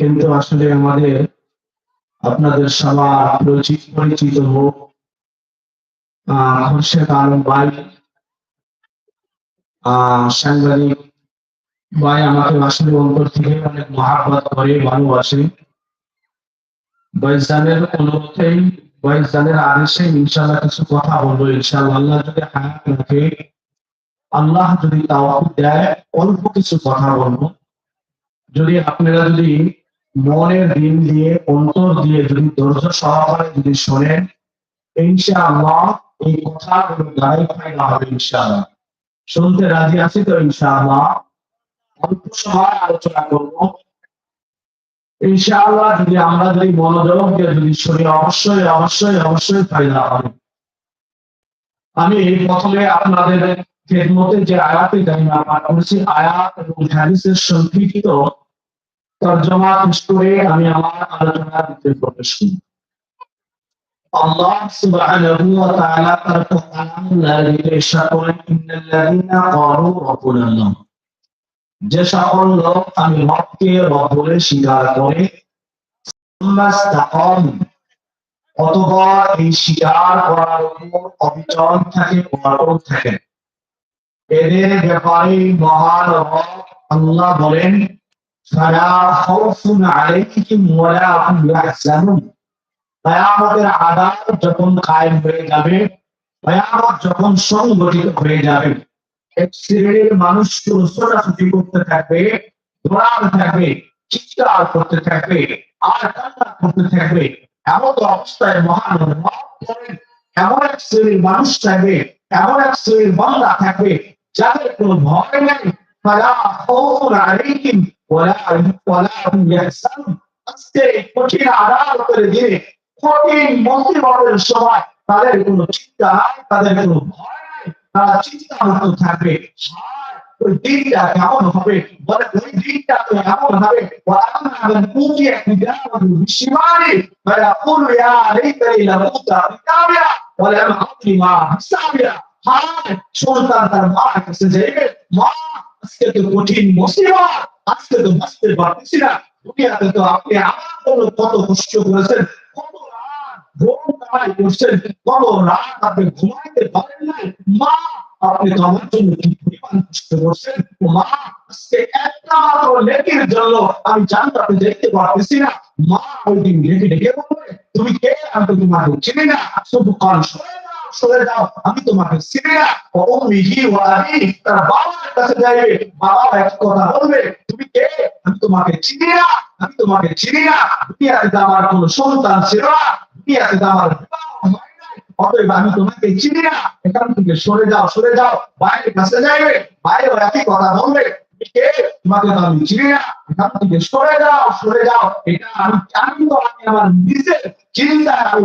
কিন্তু আসলে আমাদের আপনাদের সবার পরিচিত পরিচিত হোক ভাই সাংবাদিক ভাই আমাকে আসলে অন্তর থেকে অনেক করে, ভালোবাসে। আদেশে ইনশাল্লাহ কিছু কথা বলব ইনশাল্লাহ আল্লাহ যদি হায়াত রাখে, আল্লাহ যদি তাও দেয়, অল্প কিছু কথা বলব। যদি আপনারা যদি মনের দিন দিয়ে, অন্তর দিয়ে যদি ধৈর্য সহকারে যদি শোনেন, ইনশাআল্লাহ এই কথা কোনো গায়ে ফায়দা হবে ইনশাআল্লাহ। শুনতে রাজি আছি তো ইনশাআল্লাহ? অল্প সময় আলোচনা করব। ইনশাআল্লাহ যদি আমরা যদি মনোযোগ দিয়ে যদি শুনি, অবশ্যই অবশ্যই অবশ্যই ফায়দা হবে। আমি প্রথমে আপনাদের খেদমতে যে আয়াতে জানি পাঠ করেছি আয়াত এবং হাদিসের সংক্ষিপ্ত তর্জমা পেশ করে আমি আমার আলোচনা দিতে প্রবেশ করি যে সকল লোক আমি রবকে রব স্বীকার করে অতঃপর এই স্বীকার করার উপর অবিচল থাকে অটল থাকে। এদের ব্যাপারে মহান রব আল্লাহ বলেন খাউফুন আলাইহিম ওয়ালা হুম ইয়াহজানুন কিয়ামতের আযাব যখন কায়েম হয়ে যাবে কিয়ামত যখন সংগঠিত হয়ে যাবে, এক শ্রেণির মানুষ ছোটাছুটি করতে থাকবে দৌড়াতে থাকবে, চিৎকার করতে থাকবে আর কান্না করতে থাকবে, এমন অবস্থায় মহান এমন এক শ্রেণির মানুষ থাকবে, এমন এক শ্রেণির বান্দা থাকবে যাদের কোনো ভয় নেই। ফালা খাউফুন আলাইহিম ওয়ালা ওয়ালা হুম ইয়াহজানুন আজকে এই কঠিন আদালতের দিনে কঠিন মন্ত্রীবর্গের সময় তাদের কোনো চিন্তা নাই তাদের কোনো ভয় নাই তারা চিন্তা মুক্ত থাকবে হায়, ওই দিনটা কেমন হবে বলে ওই দিনটা তো এমন হবে وأما من أوتي كتابه بشماله فيقول يا ليتني لم أوت كتابيا ولم أدري ما حسابيا হায় সন্তান তার মার কাছে যাইবে মা আজকে তো কঠিন মুসিবত আজকে তো বাঁচতে পারতেছি না। দুনিয়াতে তো আপনি আমার কত কষ্ট করেছেন না। মা ওই দিন লেখে ডেকে তুমি কে? আমি তো তোমাকে চিনি না। শুধু কান সরে যাও, আমি তোমাকে চিনি না। ও মিহি তার বাবার কাছে যাইবে। বাবা এক কথা বলবে, তুমি কে? আমি তোমাকে চিনি না, আমি তোমাকে চিনি না। দুনিয়াতে আমার কোনো সন্তান ছিল না। দুনিয়াতে আমার। অতএব আমি তোমাকে চিনি না। এখান থেকে সরে যাও সরে যাও। বাইরের কাছে যাইবে। বাইরে একই কথা বলবে তোমাকে তো আমি চিনি না। এখান থেকে সরে যাও সরে যাও। এটা আমি জানি তো, আমি আমার নিজের চিন্তায়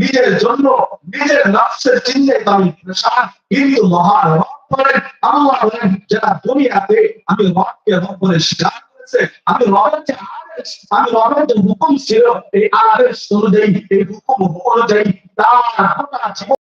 নিজের জন্য নিজের নফসের চিন্তায় আমি প্রেশার কিন্তু মহান রব করেন আল্লাহ বলেন যারা দুনিয়াতে, আমি রবকে রব বলে স্বীকার করেছে, আমি রবের যে আদেশ, আমি রবের যে হুকুম ছিল, এই আদেশ অনুযায়ী, এই হুকুম অনুযায়ী তার গোটা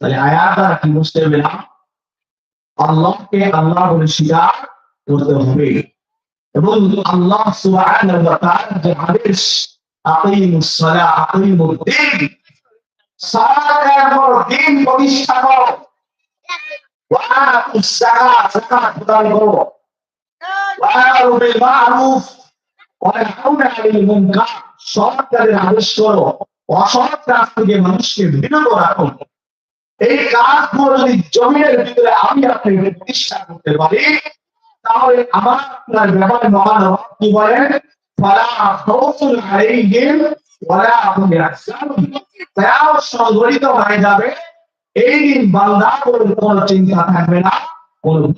তাহলে আয়াত আর কি বুঝতে পেলাম আল্লাহকে আল্লাহ বলে স্বীকার করতে হবে এবং আল্লাহ যে আদেশ প্রতিষ্ঠা করো সরকারের আদেশ করো অসৎ কাজ থেকে মানুষকে বিরত রাখো এই কাজগুলো যদি জমিনের ভিতরে আমি আপনি প্রতিষ্ঠা করতে পারি, তাহলে আমার আপনার ব্যাপারে মহান কি বলেন? এই চিন্তা থাকবে না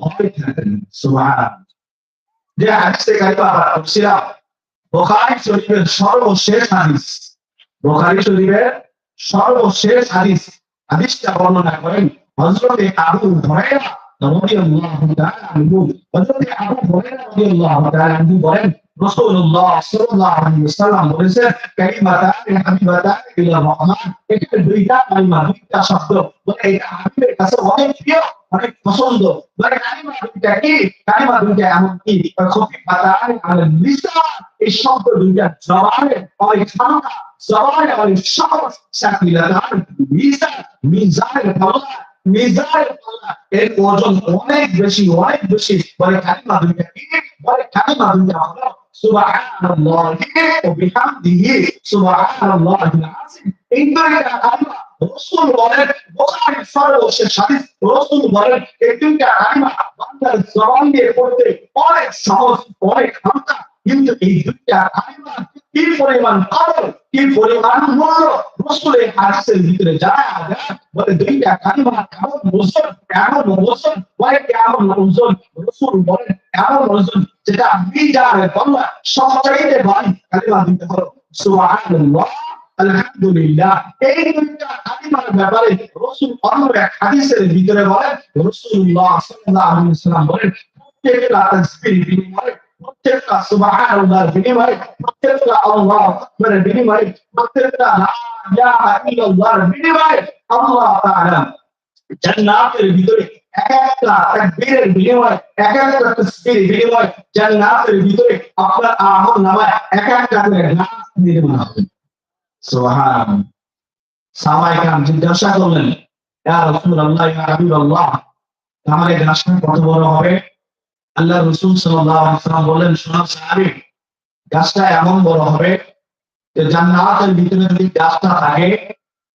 থাকবে সর্বশেষ হাদিস। বুখারী শরীফের সর্বশেষ হাদিস। হাদিসটা বর্ণনা করেন। হযরতে আবু হুরায়রা রাদিয়াল্লাহু তাআলা আনহু, হযরতে আবু হুরায়রা রাদিয়াল্লাহু তাআলা আনহু বলেন, রাসূলুল্লাহ সাল্লাল্লাহু আলাইহি ওয়াসাল্লাম বলেছেন, কালিমাতান হাবিবাতান ইলা রহমান। এটা দুইটা কালিমা, দুইটা শব্দ। বলে এটা হাবিবের কাছে অনেক প্রিয়, অনেক পছন্দ। বলে কালিমা দুইটা কি? কালিমা দুইটা এমন কি? খফিফাতান আলা লিসান। এই শব্দ দুইটা জবানে অনেক ঠান্ডা সহজ সাকিলাতান লিসান মিজানের পাল্লা মিজানের পাল্লা এর ওজন অনেক বেশি অনেক বেশি। বলে কালিমা দুইটা কি? বলে কালিমা দুইটা হলো এই দুইটা কালিমা রাসূল বলেন পড়তে অনেক সহজ, অনেক হালকা কিন্তু এই দুইটা কালিমা কি পরিমাণ কদর কি পরিমাণ মূল্য? রসুলের হাদিসের ভিতরে জানা যায় বলে দুইটা কালিমা কেমন ওজন কেমন ওজন বলে কেমন ওজন রসুল বলেন এমন ওজন যেটা মিজানের বল্লা, সবচাইতে ভারী কালিমা দিতে হলো সুবহানাল্লাহ, আলহামদুলিল্লাহ। এই দুইটা কালিমার ব্যাপারে রসুল অন্য এক হাদিসের ভিতরে বলেন, রসুল্লাহ সাল্লাল্লাহু বলেন তাসবিহ বিনিময়ে প্রত্যেকটা সুবহানাল্লাহর বিনিময়ে প্রত্যেকটা আল্লাহু আকবারের বিনিময়ে প্রত্যেকটা লা ইলাহা ইল্লাল্লাহর বিনিময়ে আল্লাহ তাআলা জান্নাতের ভিতরে এক একটা তাকবীরের বিনিময়ে এক একটা তাসবিহের বিনিময়ে জান্নাতের ভিতরে আপনার আমল নামায় এক একটা করে গাছ নির্মাণ হবে সুবহান সাহাবায়ে کرام জিজ্ঞাসা করলেন ইয়া রাসূলুল্লাহ ইয়া হাবিবাল্লাহ আমাদের গাছটা কত বড় হবে আল্লাহ রসুল সাল্লাম বললেন শোনা সাহাবি, গাছটা এমন বড় হবে যে জান্নাতের ভিতরে যদি গাছটা থাকে,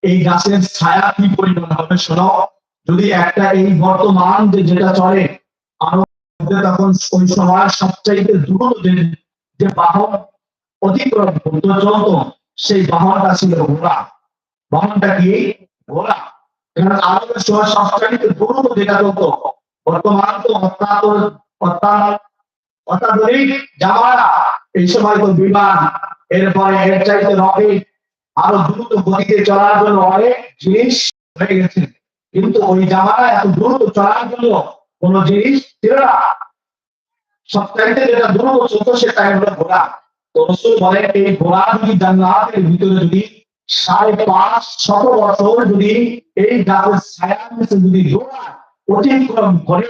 এই গাছের ছায়া কি পরিমাণ হবে শোনো? যদি একটা এই বর্তমান যে যেটা চলে, আরও তখন ওই সময় সবচাইতে দ্রুত যে যে বাহন অতিক্রম করতে, চলতো, সেই বাহনটা ছিল ঘোড়া। বাহনটা কি? ঘোড়া। কারণ আরবের সময় সবচাইতে দ্রুত যেটা চলতো, বর্তমান তো অত্যাধুনিক জামানা এই সময় তো বিমান, এরপরে এর চাইতে আরও দ্রুত গতিতে চলার জন্য অনেক জিনিস হয়ে গেছে। কিন্তু ওই জামানা এত দ্রুত চলার জন্য কোন জিনিস ছিল না। সবচাইতে যেটা দ্রুত চলতো সেটা হলো ঘোড়া। তো রসুল বলে এই ঘোড়া যদি জান্নাতের ভিতরে যদি সাড়ে পাঁচ শত বছর যদি এই ছায়া যদি দৌড়ায় অতিক্রম করে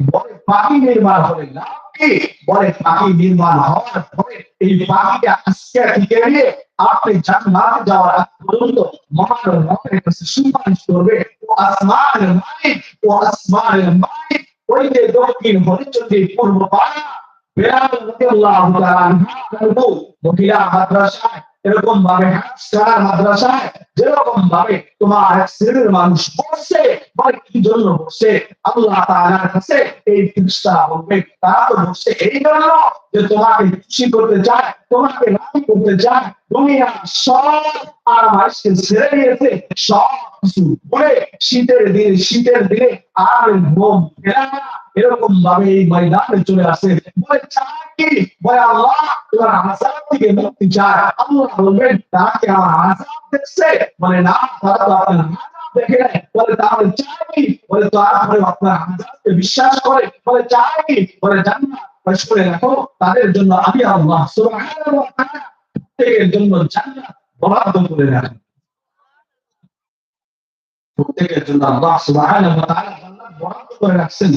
বলে পাখি নির্মাণ হবে না কি? বলে পাখি নির্মাণ হওয়ার পরে এই পাখিটা আজকে থেকে নিয়ে আপনি জান্নাতে যাওয়ার আগ পর্যন্ত মহান রবের কাছে সুপারিশ করবে, ও আসমানের মালিক, ও আসমানের মালিক, ওই যে দক্ষিণ হরিচন্দ্রের পূর্ব পাড়া তাআলা মহিলা মাদ্রাসায় এরকম ভাবে হাসকার মাদ্রাসায় যেরকম ভাবে তোমার শ্রেণির মানুষ বসছে বা কি জন্য বসছে আল্লাহ তাআলার কাছে এই জিনিসটা বলবে, তারা তো বসছে এই জন্য যে তোমাকে খুশি করতে চায়, তোমাকে রাজি করতে চায় দুনিয়া সব আর মানুষকে ছেড়ে দিয়েছে, সব কিছু বলে শীতের দিনে শীতের দিনে আর ঘুম এরকম ভাবে এই ময়দানে চলে আসে। বলে কি? বলে, আল্লাহ, তোমার থেকে মুক্তি চায়। আল্লাহ বলবেন, তাকে আমার দেখছে। না তারা তো আপনার বিশ্বাস করে। বলে কি? বলে, জান্নাত বলে শুনে রাখো, তাদের জন্য আমি আল্লাহ প্রত্যেকের জন্য জান্নাত বরাদ্দ করে রাখেন প্রত্যেকের জন্য আল্লাহ সুবহানাহু ওয়া তাআলা বরাদ্দ করে রাখছেন।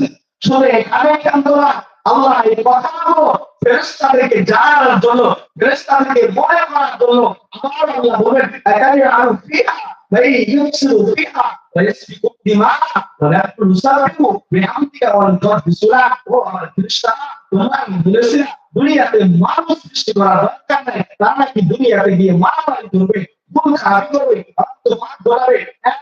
শুনে এখানে কান্দরা, আল্লাহ এই কথাগুলো ফেরেশতাদেরকে জানার জন্য, ফেরেশতাদেরকে মনে করার জন্য আমার আল্লাহ বলেন, একাই আর ফিহা ভাই ইউসিরু ফিহা ويسبق دماءنا ونسبح بحمدك ونقدسنا ونشرع Tuhan menulisnya dunia itu malu sisi bahkan tanah di dunia itu dia malu itu be bukan hari itu be atau malu hari eh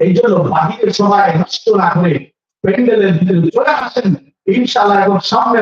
এই জন্য বাহিরের সময় নষ্ট না করে প্যান্ডেলের ভিতরে চলে আসেন। ইনশাআল্লাহ এবং সামনে